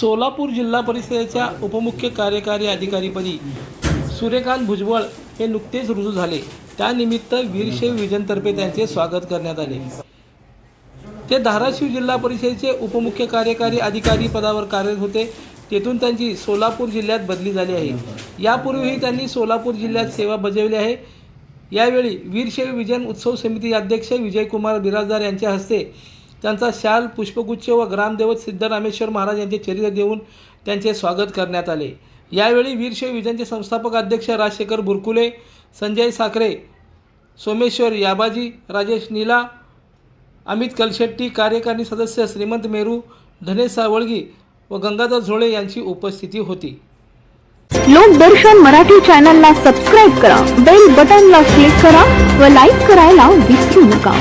सोलापूर जिल्हा परिषदेच्या उपमुख्य कार्यकारी अधिकारीपदी सूर्यकांत भुजबळ हे नुकतेच रुजू झाले. त्यानिमित्त वीरशैव विजनतर्फे त्यांचे स्वागत करण्यात आले. ते धाराशिव जिल्हा परिषदेचे उपमुख्य कार्यकारी अधिकारी पदावर कार्यरत होते. तेथून त्यांची सोलापूर जिल्ह्यात बदली झाली आहे. यापूर्वीही त्यांनी सोलापूर जिल्ह्यात सेवा बजावली आहे. यावेळी वीरशैव विजन उत्सव समिती अध्यक्ष विजयकुमार बिराजदार यांच्या हस्ते त्यांचा शाल पुष्पगुच्छ व ग्रामदेवत सिद्धरामेश्वर महाराज यांचे चरित्र देऊन त्यांचे स्वागत करण्यात आले. यावेळी वीरशैव विजनचे संस्थापक अध्यक्ष राजशेखर बुरकुले संजय साखरे सोमेश्वर याबाजी राजेश नीला अमित कलशेट्टी कार्यकारिणी सदस्य श्रीमंत मेरू धनेश सावळगी व गंगाधर झोळे यांची उपस्थिती होती. लोकदर्शन मराठी चॅनलला सबस्क्राईब करा बेल बटनला क्लिक करा व लाईक करायला विसरू नका.